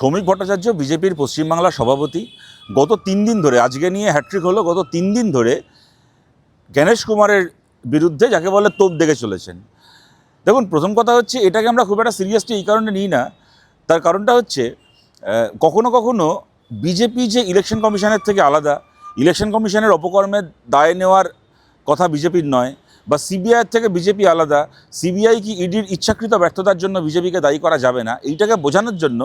শ্রমিক ভট্টাচার্য, বিজেপির পশ্চিমবাংলার সভাপতি, গত তিন দিন ধরে, আজকে নিয়ে হ্যাট্রিক হলো, গত তিন দিন ধরে গণেশ কুমারের বিরুদ্ধে যাকে বলে তোপ দেখে চলেছেন। দেখুন, প্রথম কথা হচ্ছে, এটাকে আমরা খুব একটা সিরিয়াসলি এই কারণে নিই না। তার কারণটা হচ্ছে কখনো কখনো বিজেপি যে ইলেকশন কমিশনের থেকে আলাদা ইলেকশন কমিশনের অপকর্মের দায় নেওয়ার কথা বিজেপির নয় বা সিবিআইয়ের থেকে বিজেপি আলাদা সিবিআই কি ইডির ইচ্ছাকৃত ব্যর্থতার জন্য বিজেপিকে দায়ী করা যাবে না? এইটাকে বোঝানোর জন্য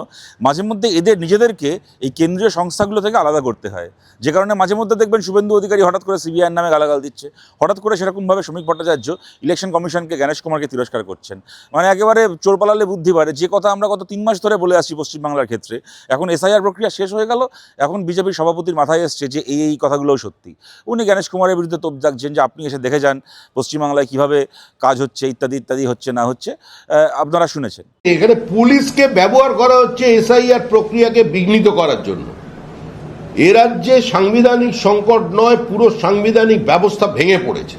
মাঝে মধ্যে এদের, নিজেদেরকে এই কেন্দ্রীয় সংস্থাগুলো থেকে আলাদা করতে হয়। যে কারণে মাঝে মধ্যে দেখবেন শুভেন্দু অধিকারী হঠাৎ করে সিবিআইয়ের নামে গালাগাল দিচ্ছে। হঠাৎ করে সেরকমভাবে শ্রমিক ভট্টাচার্য ইলেকশন কমিশনকে গণেশ কুমারকে তিরস্কার করছেন। মানে একেবারে চোর পালালে বুদ্ধি বাড়ে। যে কথা আমরা গত তিন মাস ধরে বলে আসছি পশ্চিমবাংলার ক্ষেত্রে, এখন এসআইআর প্রক্রিয়া শেষ হয়ে গেল, এখন বিজেপির সভাপতির মাথায় এসছে যে এই এই কথাগুলোও সত্যি। উনি গণেশ কুমারের বিরুদ্ধে তোপ জাগছেন যে আপনি এসে দেখে যান পশ্চিমবাংলায় কীভাবে কাজ হচ্ছে, ইত্যাদি ইত্যাদি হচ্ছে, না হচ্ছে আপনারা শুনেছেন। এখানে পুলিশকে ব্যবহার করা হচ্ছে এসআইআর প্রক্রিয়াকে বিঘ্নিত করার জন্য। এ রাজ্যে সাংবিধানিক সংকট নয়, পুরো সাংবিধানিক ব্যবস্থা ভেঙে পড়েছে।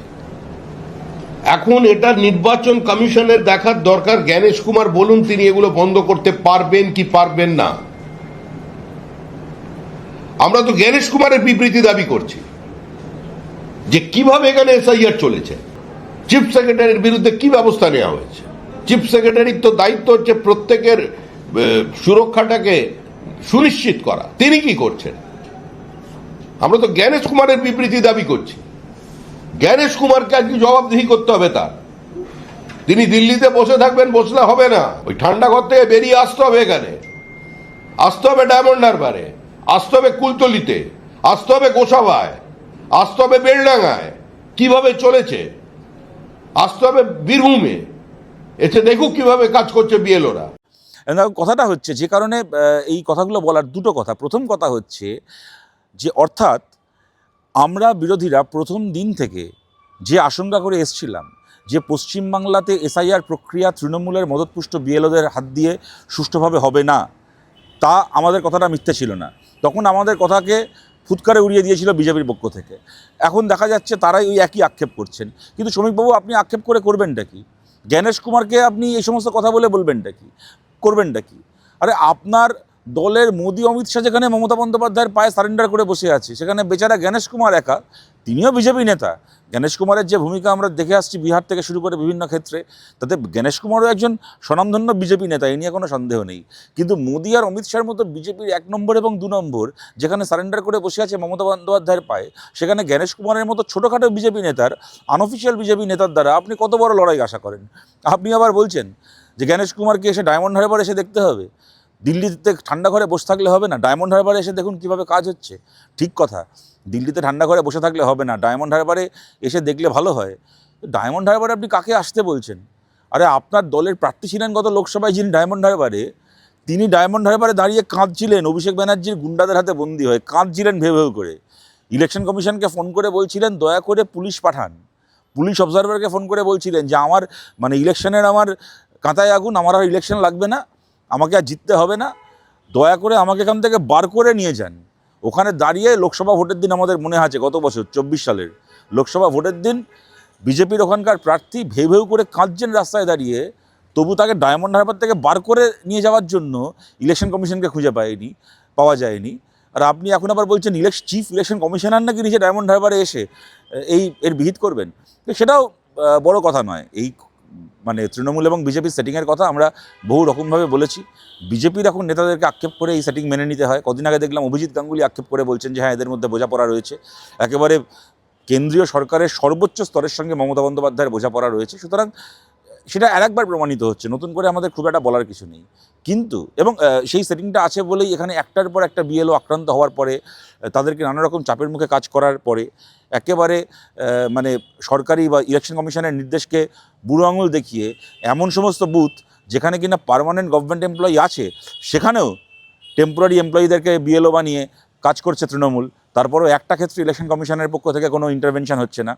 এখন এটা নির্বাচন কমিশনের দেখার দরকার। জ্ঞানেশ কুমার বলুন, তিনি এগুলো বন্ধ করতে পারবেন কি পারবেন না। আমরা তো জ্ঞানেশ কুমারের বিবৃতি দাবি করছি যে কীভাবে এখানে এসআইআর চলেছে। চিফ সেক্রেটারির বিরুদ্ধে কি ব্যবস্থা নেওয়া হয়েছে? চিফ সেক্রেটারির তো দায়িত্ব হচ্ছে প্রত্যেকের সুরক্ষাটাকে সুনিশ্চিত করা। তিনি কি করছেন? আমরা তো জ্ঞানেশ কুমারের বিবৃতি দাবি করছি। জ্ঞানেশ কুমারকে আজকে জবাবদিহি করতে হবে তার। তিনি দিল্লিতে বসে থাকবেন, বসলে হবে না। ওই ঠান্ডা ঘর থেকে বেরিয়ে আসতে হবে এখানে। আসতে হবে ডায়মন্ড হারবারে। আসতে হবে কুলতলিতে। আসতে হবে গোসাবায়। আসতে হবে বেলডাঙ্গায়। কীভাবে চলেছে? আসতে হবে বীরভূমে। এসে দেখুক কীভাবে কাজ করছে বিএলওরা। কথাটা হচ্ছে যে কারণে এই কথাগুলো বলার দুটো কথা। প্রথম কথা হচ্ছে যে, অর্থাৎ আমরা বিরোধীরা প্রথম দিন থেকে যে আশঙ্কা করে এসছিলাম, যে পশ্চিমবাংলাতে এসআইআর প্রক্রিয়া তৃণমূলের মদতপুষ্ট বিএলওদের হাত দিয়ে সুষ্ঠুভাবে হবে না, তা আমাদের কথাটা মিথ্যে ছিল না। তখন আমাদের কথাকে ফুৎকারে উড়িয়ে দিয়েছিল বিজেপির পক্ষ থেকে। এখন দেখা যাচ্ছে তারাই ওই একই আক্ষেপ করছেন। কিন্তু শ্রমিকবাবু, আপনি আক্ষেপ করে করবেনটা কি? জ্ঞানেশ কুমারকে আপনি এই সমস্ত কথা বলে বলবেনটা কি? করবেনটা কি? আরে আপনার দলের মোদি অমিত শাহ যেখানে মমতা বন্দ্যোপাধ্যায়ের পায়ে সারেন্ডার করে বসে আছে, সেখানে বেচারা জ্ঞানেশ কুমার একা, তিনিও বিজেপি নেতা। জ্ঞানেশ কুমারের যে ভূমিকা আমরা দেখে আসছি বিহার থেকে শুরু করে বিভিন্ন ক্ষেত্রে, তাতে জ্ঞানেশ কুমারও একজন স্বনামধন্য বিজেপি নেতা এই নিয়ে কোনো সন্দেহ নেই। কিন্তু মোদি আর অমিত শাহের মতো বিজেপির এক নম্বর এবং দু নম্বর, যেখানে সারেন্ডার করে বসে আছে মমতা বন্দ্যোপাধ্যায়ের পায়ে, সেখানে জ্ঞানেশ কুমারের মতো ছোটোখাটো বিজেপি নেতার আনঅফিসিয়াল বিজেপি নেতার দ্বারা আপনি কত বড় লড়াই আশা করেন? আপনি আবার বলছেন যে জ্ঞানেশ কুমারকে এসে ডায়মন্ড হারবার এসে দেখতে হবে। দিল্লিতে ঠান্ডা ঘরে বসে থাকলে হবে না। ডায়মন্ড হারবারে এসে দেখুন কীভাবে কাজ হচ্ছে। ঠিক কথা। দিল্লিতে ঠান্ডা ঘরে বসে থাকলে হবে না। ডায়মন্ড হারবারে এসে দেখলে ভালো হয়। ডায়মন্ড হারবারে আপনি কাকে আসতে বলছেন? আরে, আপনার দলের প্রার্থী ছিলেন গত লোকসভায় যিনি ডায়মন্ড হারবারে তিনি ডায়মন্ড হারবারে দাঁড়িয়ে কাঁদছিলেন। অভিষেক ব্যানার্জির গুন্ডাদের হাতে বন্দি হয়ে কাঁদছিলেন ভেউ ভেউ করে। ইলেকশন কমিশনকে ফোন করে বলছিলেন, দয়া করে পুলিশ পাঠান। পুলিশ অবজারভারকে ফোন করে বলছিলেন যে, আমার মানে ইলেকশনের আমার কাঁথায় আগুন, আমার আর ইলেকশন লাগবে না। আমাকে আর জিততে হবে না। দয়া করে আমাকে এখান থেকে বার করে নিয়ে যান। ওখানে দাঁড়িয়ে লোকসভা ভোটের দিন আমাদের মনে আছে গত বছর, চব্বিশ সালের। লোকসভা ভোটের দিন বিজেপির ওখানকার প্রার্থী ভেউ ভেউ করে কাঁদছেন রাস্তায় দাঁড়িয়ে। তবু তাকে ডায়মন্ড হারবার থেকে বার করে নিয়ে যাওয়ার জন্য ইলেকশন কমিশনকে খুঁজে পায়নি, পাওয়া যায়নি। আর আপনি এখন আবার বলছেন ইলেকশন চিফ ইলেকশন কমিশনার নাকি নিজে ডায়মন্ড হারবারে এসে, এই এর বিহিত করবেন? সেটাও বড় কথা নয়। এই মানে তৃণমূল এবং বিজেপির সেটিংয়ের কথা আমরা বহু রকমভাবে বলেছি। বিজেপির এখন নেতাদেরকে আক্ষেপ করে এই সেটিং মেনে নিতে হয়। কদিন আগে দেখলাম অভিজিৎ গাঙ্গুলি আক্ষেপ করে বলছেন যে হ্যাঁ এদের মধ্যে বোঝাপড়া রয়েছে। একেবারে কেন্দ্রীয় সরকারের সর্বোচ্চ স্তরের সঙ্গে মমতা বন্দ্যোপাধ্যায়ের বোঝাপড়া রয়েছে। সুতরাং সেটা আরেকবার প্রমাণিত হচ্ছে, নতুন করে আমাদের খুব একটা বলার কিছু নেই। কিন্তু, এবং সেই সেটিংটা আছে বলেই এখানে একটার পর একটা বিএলও আক্রান্ত হওয়ার পরে তাদেরকে নানা রকম চাপের মুখে কাজ করার পরে, একেবারে মানে সরকারি বা ইলেকশন কমিশনের নির্দেশকে বুড়ো আঙুল দেখিয়ে এমন সমস্ত বুথ যেখানে কিনা পার্মানেন্ট গভর্নমেন্ট এমপ্লয়ি আছে, সেখানেও টেম্পোরারি এমপ্লয়িদেরকে বিএলও বানিয়ে কাজ করছে তৃণমূল। তারপরেও একটা ক্ষেত্রে ইলেকশন কমিশনের পক্ষ থেকে কোনো ইন্টারভেনশন হচ্ছে না।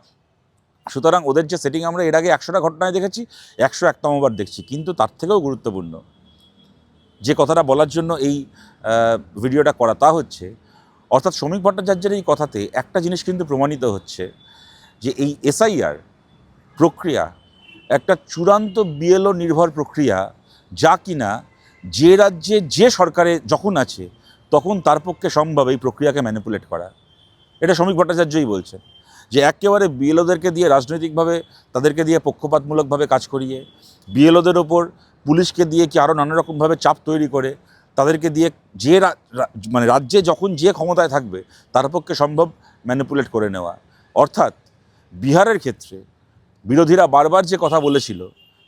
সুতরাং ওদের যে সেটিং আমরা এর আগে একশোটা ঘটনায় দেখেছি, একশো একতমবার দেখছি। কিন্তু তার থেকেও গুরুত্বপূর্ণ যে কথাটা বলার জন্য এই ভিডিওটা করা তা হচ্ছে, অর্থাৎ শ্রমিক ভট্টাচার্যের এই কথাতে একটা জিনিস কিন্তু প্রমাণিত হচ্ছে যে এই এসআইআর প্রক্রিয়া, একটা চূড়ান্ত বিএলও নির্ভর প্রক্রিয়া যা কিনা যে রাজ্যে যে সরকারে যখন আছে, তখন তার পক্ষে সম্ভব এই প্রক্রিয়াকে ম্যানিপুলেট করা। এটা শ্রমিক ভট্টাচার্যই বলছেন। যে একেবারে বিএলওদেরকে দিয়ে রাজনৈতিকভাবে, তাদেরকে দিয়ে পক্ষপাতমূলকভাবে কাজ করিয়ে, বিএলওদের ওপর পুলিশকে দিয়ে কি আরও নানারকমভাবে চাপ তৈরি করে, তাদেরকে দিয়ে যে মানে রাজ্যে যখন যে ক্ষমতায় থাকবে, তার পক্ষে সম্ভব ম্যানিপুলেট করে নেওয়া। অর্থাৎ বিহারের ক্ষেত্রে বিরোধীরা বারবার যে কথা বলেছিল,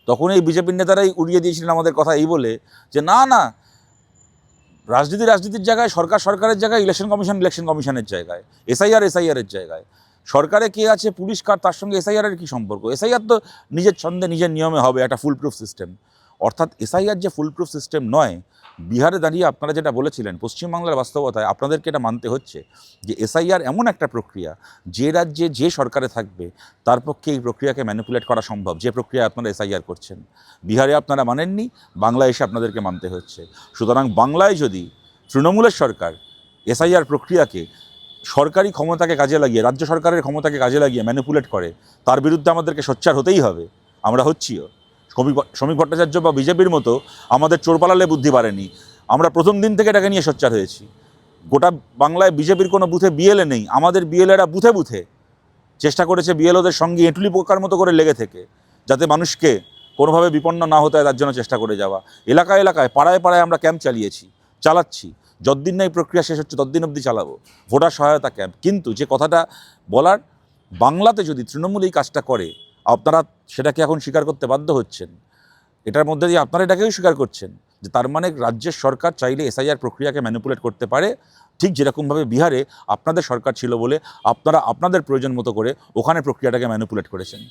তখন এই বিজেপির নেতারাই উড়িয়ে দিয়েছিলেন আমাদের কথা এই বলে যে, না না, রাজনীতি রাজনীতির জায়গায়, সরকার সরকারের জায়গায় ইলেকশন কমিশন ইলেকশন কমিশনের জায়গায় এসআইআর এসআইআরের জায়গায়। সরকারে কে আছে, পুলিশ কার, তার সঙ্গে এসআইআরের কী সম্পর্ক? এসআইআর তো নিজের ছন্দে, নিজের নিয়মে হবে, একটা ফুল প্রুফ সিস্টেম অর্থাৎ এসআইআর যে ফুল প্রুফ সিস্টেম নয়, বিহারে দাঁড়িয়ে আপনারা যেটা বলেছিলেন, পশ্চিমবাংলার বাস্তবতায় আপনাদেরকে এটা মানতে হচ্ছে যে এসআইআর এমন একটা প্রক্রিয়া যে রাজ্যে যে সরকারে থাকবে, তার পক্ষে এই প্রক্রিয়াকে ম্যানিপুলেট করা সম্ভব, যে প্রক্রিয়া আপনারা এসআইআর করছেন। বিহারে আপনারা মানেননি, বাংলায় এসে আপনাদেরকে মানতে হচ্ছে। সুতরাং বাংলায় যদি তৃণমূলের সরকার এসআইআর প্রক্রিয়াকে সরকারি ক্ষমতাকে কাজে লাগিয়ে, রাজ্য সরকারের ক্ষমতাকে কাজে লাগিয়ে ম্যানিপুলেট করে, তার বিরুদ্ধে আমাদেরকে সোচ্চার হতেই হবে। আমরা হচ্ছিও। শ্রমিক শ্রমিক ভট্টাচার্য বা বিজেপির মতো আমাদের চোর পালালে বুদ্ধি বাড়েনি। আমরা প্রথম দিন থেকে এটাকে নিয়ে সোচ্চার হয়েছি। গোটা বাংলায় বিজেপির কোনো বুথে বিএলএ নেই। আমাদের বিএলএরা বুথে বুথে চেষ্টা করেছে বিএলওদের সঙ্গে এঁটুলি পোকার মতো করে লেগে থেকে, যাতে মানুষকে কোনোভাবে বিপন্ন না হতে হয়, তার জন্য চেষ্টা করে যাওয়া। এলাকায় এলাকায়, পাড়ায় পাড়ায় আমরা ক্যাম্প চালিয়েছি, চালাচ্ছি। যতদিন না এই প্রক্রিয়া শেষ হচ্ছে, ততদিন অবধি চালাবো। ভোটার সহায়তা ক্যাম্প। কিন্তু যে কথাটা বলার, বাংলাতে যদি তৃণমূল এই কাজটা করে, আপনারা সেটাকে এখন স্বীকার করতে বাধ্য হচ্ছেন। এটার মধ্যে দিয়ে আপনারা এটাকেও স্বীকার করছেন যে তার মানে রাজ্যের সরকার চাইলে এসআইআর প্রক্রিয়াকে ম্যানিপুলেট করতে পারে। ঠিক যেরকমভাবে বিহারে আপনাদের সরকার ছিল বলে আপনারা আপনাদের প্রয়োজন মতো করে ওখানে প্রক্রিয়াটাকে ম্যানিপুলেট করেছেন।